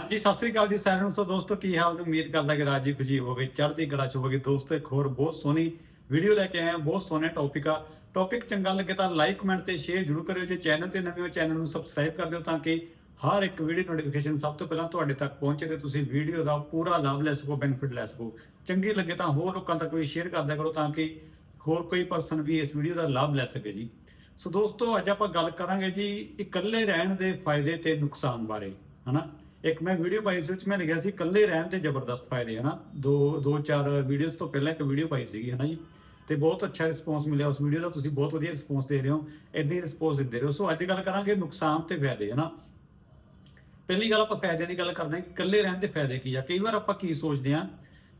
ਹਾਂਜੀ, ਸਤਿ ਸ੍ਰੀ ਅਕਾਲ ਜੀ ਸਾਰਿਆਂ ਨੂੰ। ਸੋ ਦੋਸਤੋ, ਕੀ ਹਾਲ ਨੇ ਉਮੀਦ ਕਰਦਾ ਕਿ ਰਾਜੀ ਖੁਸ਼ੀ ਹੋਵੇ ਚੜ੍ਹਦੀ ਕਲਾ ਚ ਹੋਵੇ ਦੋਸਤੋ, ਇੱਕ ਹੋਰ ਬਹੁਤ ਸੋਹਣੀ ਵੀਡੀਓ ਲੈ ਕੇ ਆਏ ਹਾਂ, ਬਹੁਤ ਸੋਹਣੇ ਟੌਪਿਕ ਆ। ਟੌਪਿਕ ਚੰਗਾ ਲੱਗੇ ਤਾਂ ਲਾਈਕ ਕਮੈਂਟ ਤੇ ਸ਼ੇਅਰ ਜ਼ਰੂਰ ਕਰਿਓ। ਜੇ ਚੈਨਲ ਤੇ ਨਵੇਂ ਹੋ ਚੈਨਲ ਨੂੰ ਸਬਸਕ੍ਰਾਈਬ ਕਰ ਦਿਓ ਤਾਂ ਕਿ ਹਰ ਇੱਕ ਵੀਡੀਓ ਨੋਟੀਫਿਕੇਸ਼ਨ ਸਭ ਤੋਂ ਪਹਿਲਾਂ ਤੁਹਾਡੇ ਤੱਕ ਪਹੁੰਚੇ ਤੇ ਤੁਸੀਂ ਵੀਡੀਓ ਦਾ ਪੂਰਾ ਲਾਭ ਲੈ ਸਕੋ ਬੈਨੀਫਿਟ ਲੈ ਸਕੋ। ਚੰਗੀ ਲੱਗੇ ਤਾਂ ਹੋਰ ਲੋਕਾਂ ਤੱਕ ਵੀ ਸ਼ੇਅਰ ਕਰਦਿਆ ਕਰੋ ਤਾਂ ਕਿ ਹੋਰ ਕੋਈ ਪਰਸਨ ਵੀ ਇਸ ਵੀਡੀਓ ਦਾ ਲਾਭ ਲੈ ਸਕੇ ਜੀ। ਸੋ ਦੋਸਤੋ, ਅੱਜ ਆਪਾਂ ਗੱਲ ਕਰਾਂਗੇ ਜੀ ਇਕੱਲੇ ਰਹਿਣ ਦੇ ਫਾਇਦੇ ਤੇ ਨੁਕਸਾਨ ਬਾਰੇ, ਹਨਾ? ਇੱਕ ਮੈਂ ਵੀਡੀਓ ਪਾਈ ਸੀ ਵਿੱਚ ਮੈਂ ਲਿਖਿਆ ਸੀ, ਇਕੱਲੇ ਰਹਿਣ ਦੇ ਜ਼ਬਰਦਸਤ ਫਾਇਦੇ ਹਨਾ ਦੋ ਦੋ, ਚਾਰ ਵੀਡੀਓਜ਼ ਤੋਂ ਪਹਿਲਾਂ ਇੱਕ ਵੀਡੀਓ ਪਾਈ ਸੀਗੀ, ਹਨਾ ਜੀ? ਤੇ ਬਹੁਤ ਅੱਛਾ ਰਿਸਪੌਂਸ ਮਿਲਿਆ ਉਸ ਵੀਡੀਓ ਦਾ, ਤੁਸੀਂ ਬਹੁਤ ਵਧੀਆ ਰਿਸਪੌਂਸ ਦੇ ਰਹੇ ਹੋ ਇਦਾਂ ਹੀ ਰਿਸਪੌਂਸ ਦਿੰਦੇ ਰਹੋ। ਸੋ ਅੱਜ ਗੱਲ ਕਰਾਂਗੇ ਨੁਕਸਾਨ ਤੇ ਫਾਇਦੇ, ਹਨਾ? ਪਹਿਲੀ ਗੱਲ ਆਪਾਂ ਫਾਇਦਿਆਂ ਦੀ ਗੱਲ ਕਰਦੇ ਹਾਂ ਕਿ ਇਕੱਲੇ ਰਹਿਣ ਦੇ ਫਾਇਦੇ ਕੀ ਆ? ਕਈ ਵਾਰ ਆਪਾਂ ਕੀ ਸੋਚਦੇ ਆ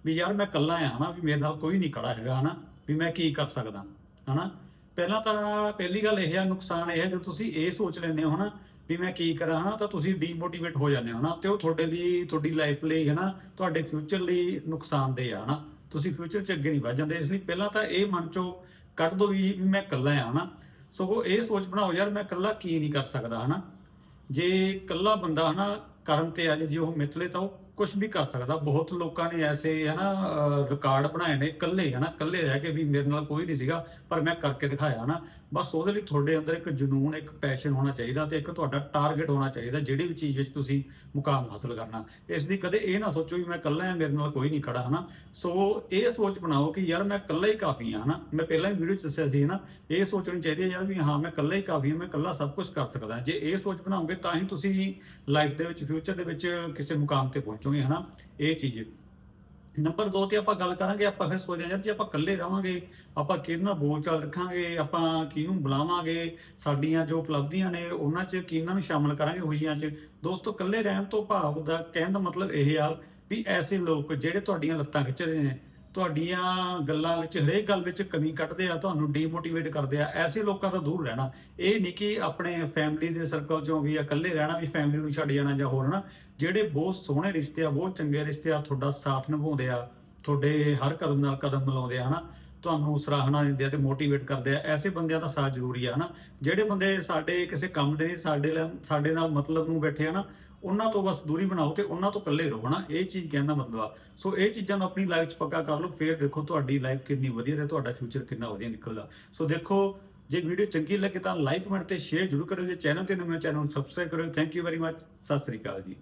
ਵੀ ਯਾਰ ਮੈਂ ਇਕੱਲਾ ਆ, ਹਨਾ? ਵੀ ਮੇਰੇ ਨਾਲ ਕੋਈ ਨਹੀਂ ਖੜਾ ਹੈਗਾ, ਹਨਾ? ਵੀ ਮੈਂ ਕੀ ਕਰ ਸਕਦਾ, ਹਨਾ? ਪਹਿਲਾਂ ਤਾਂ ਪਹਿਲੀ ਗੱਲ ਇਹ ਆ, ਨੁਕਸਾਨ ਇਹ ਹੈ ਜੇ ਤੁਸੀਂ ਇਹ ਸੋਚ ਲੈਂਦੇ ਹੋ, ਹਨਾ ਵੀ ਮੈਂ ਕੀ ਕਰਾਂ, ਹਨਾ? ਤਾਂ ਤੁਸੀਂ ਡੀਮੋਟੀਵੇਟ ਹੋ ਜਾਂਦੇ ਹੋ, ਹਨਾ? ਤੇ ਉਹ ਤੁਹਾਡੇ ਲਈ, ਤੁਹਾਡੀ ਲਾਈਫ ਲਈ, ਹਨਾ? ਤੁਹਾਡੇ ਫਿਊਚਰ ਲਈ ਨੁਕਸਾਨਦੇਹ ਆ, ਹਨਾ? ਤੁਸੀਂ ਫਿਊਚਰ 'ਚ ਅੱਗੇ ਨਹੀਂ ਵਧ ਜਾਂਦੇ। ਇਸ ਲਈ ਪਹਿਲਾਂ ਤਾਂ ਇਹ ਮਨ 'ਚੋਂ ਕੱਢ ਦੋ ਵੀ ਮੈਂ ਇਕੱਲਾ ਆ, ਹਨਾ? ਸਗੋਂ ਇਹ ਸੋਚ ਬਣਾਓ, ਯਾਰ ਮੈਂ ਇਕੱਲਾ ਕੀ ਨਹੀਂ ਕਰ ਸਕਦਾ, ਹਨਾ? ਜੇ ਇਕੱਲਾ ਬੰਦਾ, ਹਨਾ, ਕਰਨ ਤੇ ਆ ਜੇ ਜੇ ਉਹ ਮਿੱਥਲੇ ਤਾਂ ਉਹ ਕੁਝ ਵੀ ਕਰ ਸਕਦਾ। ਬਹੁਤ ਲੋਕਾਂ ਨੇ ਐਸੇ, ਹਨਾ ਰਿਕਾਰਡ ਬਣਾਏ ਨੇ ਇਕੱਲੇ, ਹਨਾ, ਇਕੱਲੇ ਰਹਿ ਕੇ ਵੀ ਮੇਰੇ ਨਾਲ ਕੋਈ ਨਹੀਂ ਸੀਗਾ, ਪਰ ਮੈਂ ਕਰਕੇ ਦਿਖਾਇਆ, ਹਨਾ। ਬਸ ਉਹਦੇ ਲਈ ਤੁਹਾਡੇ ਅੰਦਰ ਇੱਕ ਜਨੂਨ, ਇੱਕ ਪੈਸ਼ਨ ਹੋਣਾ ਚਾਹੀਦਾ ਤੇ ਇੱਕ ਤੁਹਾਡਾ ਟਾਰਗੇਟ ਹੋਣਾ ਚਾਹੀਦਾ, ਜਿਹੜੀ ਵੀ ਚੀਜ਼ ਵਿੱਚ ਤੁਸੀਂ ਮੁਕਾਮ ਹਾਸਲ ਕਰਨਾ। ਇਸ ਦੀ ਕਦੇ ਇਹ ਨਾ ਸੋਚੋ ਵੀ ਮੈਂ ਇਕੱਲਾ ਹਾਂ, ਮੇਰੇ ਨਾਲ ਕੋਈ ਨਹੀਂ ਖੜਾ, ਹਨਾ। ਸੋ ਇਹ ਸੋਚ ਬਣਾਓ ਕਿ ਯਾਰ ਮੈਂ ਇਕੱਲਾ ਹੀ ਕਾਫੀ ਹਾਂ, ਹਨਾ। ਮੈਂ ਪਹਿਲਾਂ ਹੀ ਵੀਡੀਓ ਚ ਦੱਸਿਆ ਸੀ, ਹਨਾ, ਇਹ ਸੋਚਣੀ ਚਾਹੀਦੀ ਹੈ ਯਾਰ ਵੀ ਹਾਂ, ਮੈਂ ਇਕੱਲਾ ਹੀ ਕਾਫੀ ਹਾਂ, ਮੈਂ ਇਕੱਲਾ ਸਭ ਕੁਝ ਕਰ ਸਕਦਾ। ਜੇ ਇਹ ਸੋਚ ਬਣਾਓਗੇ ਤਾਂ ਹੀ ਤੁਸੀਂ ਲਾਈਫ ਦੇ ਵਿੱਚ ਫਿਊਚਰ ਦੇ ਵਿੱਚ ਕਿਸੇ ਮੁਕਾਮ ਤੇ ਪਹੁੰਚੋ ਪਹੁੰਚੋਗੇ ਹਨਾ ਇਹ ਚੀਜ਼। ਨੰਬਰ 2 ਤੇ ਆਪਾਂ ਗੱਲ ਕਰਾਂਗੇ, ਆਪਾਂ ਫਿਰ ਸੋਚਦੇ ਹਾਂ ਯਾਰ ਜੇ ਆਪਾਂ ਇਕੱਲੇ ਰਵਾਂਗੇ ਆਪਾਂ ਕਿਹਦੇ ਨਾਲ ਬੋਲਚਾਲ ਰੱਖਾਂਗੇ, ਆਪਾਂ ਕਿਹਨੂੰ ਬੁਲਾਵਾਂਗੇ, ਸਾਡੀਆਂ ਜੋ ਉਪਲਬਧੀਆਂ ਨੇ, ਉਹਨਾਂ 'ਚ ਕਿਹਨਾਂ ਨੂੰ ਸ਼ਾਮਲ ਕਰਾਂਗੇ ਖੁਸ਼ੀਆਂ 'ਚ। ਦੋਸਤੋ, ਇਕੱਲੇ ਰਹਿਣ ਤੋਂ ਭਾਵ ਦਾ ਕਹਿਣ ਦਾ ਮਤਲਬ ਇਹ ਆ ਵੀ ਐਸੇ ਲੋਕ ਜਿਹੜੇ ਤੁਹਾਡੀਆਂ ਲੱਤਾਂ ਖਿੱਚ ਰਹੇ ਨੇ ਤੁਹਾਡੀਆਂ ਗੱਲਾਂ ਵਿੱਚ, ਹਰੇਕ ਗੱਲ ਵਿੱਚ ਕਮੀ ਕੱਢਦੇ ਆ, ਤੁਹਾਨੂੰ ਡੀਮੋਟੀਵੇਟ ਕਰਦੇ ਆ। ਐਸੇ ਲੋਕਾਂ ਤੋਂ ਦੂਰ ਰਹਿਣਾ। ਇਹ ਨਹੀਂ ਕਿ ਆਪਣੇ ਫੈਮਿਲੀ ਦੇ ਸਰਕਲ ਚੋਂ ਵੀ ਇਕੱਲੇ ਰਹਿਣਾ, ਵੀ ਫੈਮਿਲੀ ਨੂੰ ਛੱਡ ਜਾਣਾ ਜਾਂ ਹੋਰ ਨਾ ਜਿਹੜੇ ਬਹੁਤ ਸੋਹਣੇ ਰਿਸ਼ਤੇ ਆ, ਬਹੁਤ ਚੰਗੇ ਰਿਸ਼ਤੇ ਆ, ਤੁਹਾਡਾ ਸਾਥ ਨਿਭਾਉਂਦੇ ਆ, ਤੁਹਾਡੇ ਹਰ ਕਦਮ ਨਾਲ ਕਦਮ ਮਿਲਾਉਂਦੇ ਆ, ਹਨਾ? ਤੁਹਾਨੂੰ ਸਰਾਹਨਾ ਦਿੰਦੇ ਆ ਤੇ ਮੋਟੀਵੇਟ ਕਰਦੇ ਆ। ਐਸੇ ਬੰਦਿਆਂ ਦਾ ਸਾਥ ਜ਼ਰੂਰੀ ਆ, ਹਨਾ? ਜਿਹੜੇ ਬੰਦੇ ਸਾਡੇ ਕਿਸੇ ਕੰਮ ਦੇ ਨਹੀਂ ਸਾਡੇ ਸਾਡੇ ਨਾਲ ਮਤਲਬ ਨੂੰ ਬੈਠੇ ਆ ਨਾ ਉਹਨਾਂ ਤੋਂ ਬਸ ਦੂਰੀ ਬਣਾਓ ਤੇ ਉਹਨਾਂ ਤੋਂ ਇਕੱਲੇ ਰਹੋ ਹਨਾ। ਇਹ ਚੀਜ਼ ਕਹਿਣ ਦਾ ਮਤਲਬ ਆ। ਸੋ ਇਹ ਚੀਜ਼ਾਂ ਨੂੰ ਆਪਣੀ ਲਾਈਫ 'ਚ ਪੱਕਾ ਕਰ ਲਓ। ਫਿਰ ਦੇਖੋ ਤੁਹਾਡੀ ਲਾਈਫ ਕਿੰਨੀ ਵਧੀਆ ਤੇ ਤੁਹਾਡਾ ਫਿਊਚਰ ਕਿੰਨਾ ਵਧੀਆ ਨਿਕਲਦਾ। ਸੋ ਦੇਖੋ, ਜੇ ਵੀਡੀਓ ਚੰਗੀ ਲੱਗੇ ਤਾਂ ਲਾਈਕ ਕਮੈਂਟ ਤੇ ਸ਼ੇਅਰ ਜ਼ਰੂਰ ਕਰਿਓ। ਜੇ ਚੈਨਲ ਤੇ ਨਵੇਂ ਚੈਨਲ ਨੂੰ ਸਬਸਕ੍ਰਾਈਬ ਕਰਿਓ। Thank you very much Sat Sri ਅਕਾਲ ਜੀ।